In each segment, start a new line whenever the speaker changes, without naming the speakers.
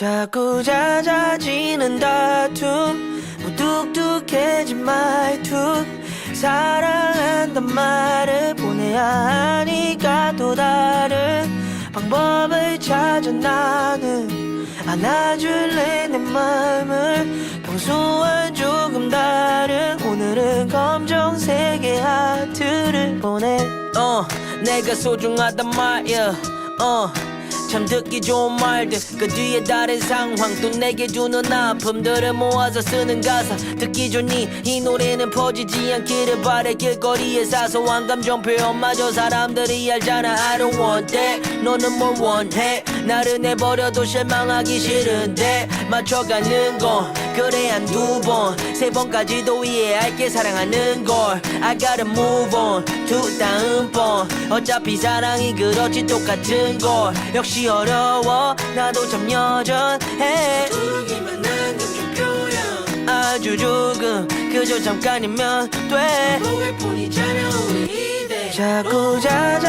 자꾸 잦아지는 다툼 무뚝뚝해진 말투 사랑한단 말을 보내야 하니까 또 다른 방법을 찾아 나는 안아줄래 내 마음을? 평소와 조금 다른 오늘은 검정색의 하트를 보내. 어 내가 소중하단 말야. 어 참 듣기 좋은 말들. 그 뒤에 다른 상황 또 내게 주는 아픔들을 모아서 쓰는 가사. 듣기 좋니? 이 노래는 퍼지지 않기를 바래. 길거리의 사소한 감정 표현마저 사람들이 알잖아. I don't want that. 너는 뭘 원해? 나를 내버려도 실망하기 싫은데. 맞춰가는 건 그래 한 두 번. 세 번까지도 이해할게 사랑하는 걸. I gotta move on to 다음 번. 어차피 사랑이 그렇지 똑같은 걸. 역시 어려워. 나도 참 여전해. 두기만 한 감정 표현 아주 조금 그저 잠깐이면 돼. 보일 뿐이잖아 우리 이대. 자꾸 잦아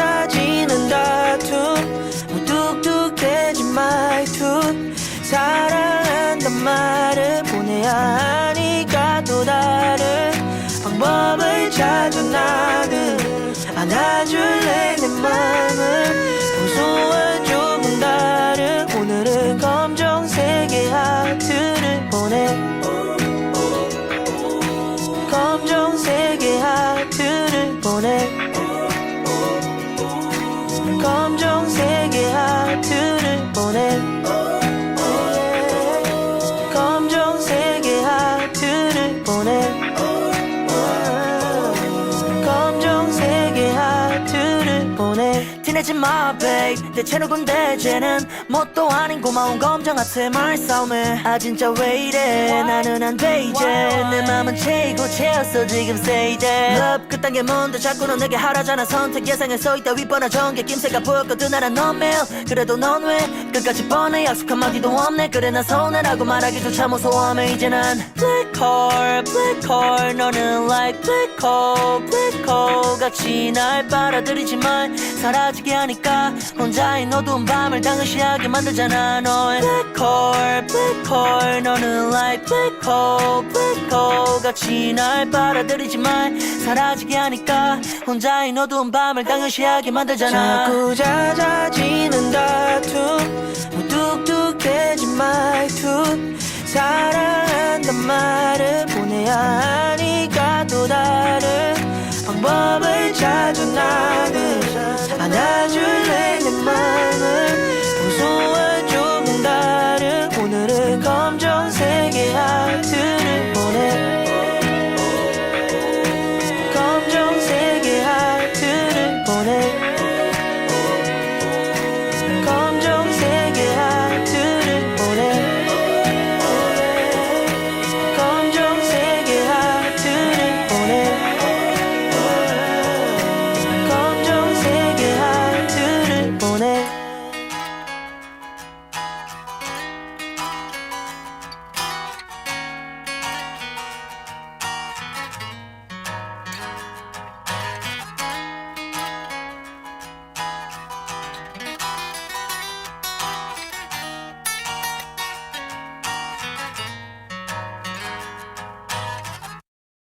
티내지 마 babe. 대체 누군데 쟤는 뭣도 아닌 고마운 검정 하트 말싸움에. 아 진짜 왜 이래? 나는 안돼 이제. 내 맘은 채이고 채웠어 지금 say that love 그딴 게 뭔데? 자꾸 넌 내게 하라잖아. 선택 예상에 서있다. 윗번화 전개 김새가 보였거든 나란 넌 매일. 그래도 넌 왜 끝까지 뻔해? 약속 한마디도 없네. 그래 나 서운해라고 말하기도 참 무서워하며 이제 난 black hole black hole. 너는 like black hole black hole 같이 날 빨아들이지만 사라지게 하니까 혼자인 어두운 밤을 당연시하게 만들잖아. hole black hole 너는 like black hole 같이 날 빨아들이지만 사라지게 하니까 혼자인 어두운 밤을 당연시하게 만들잖아. 자꾸 잦아지는 다툼 무뚝뚝해진 말투 사랑한단 말을 보내야 하니까 또 다른 방법을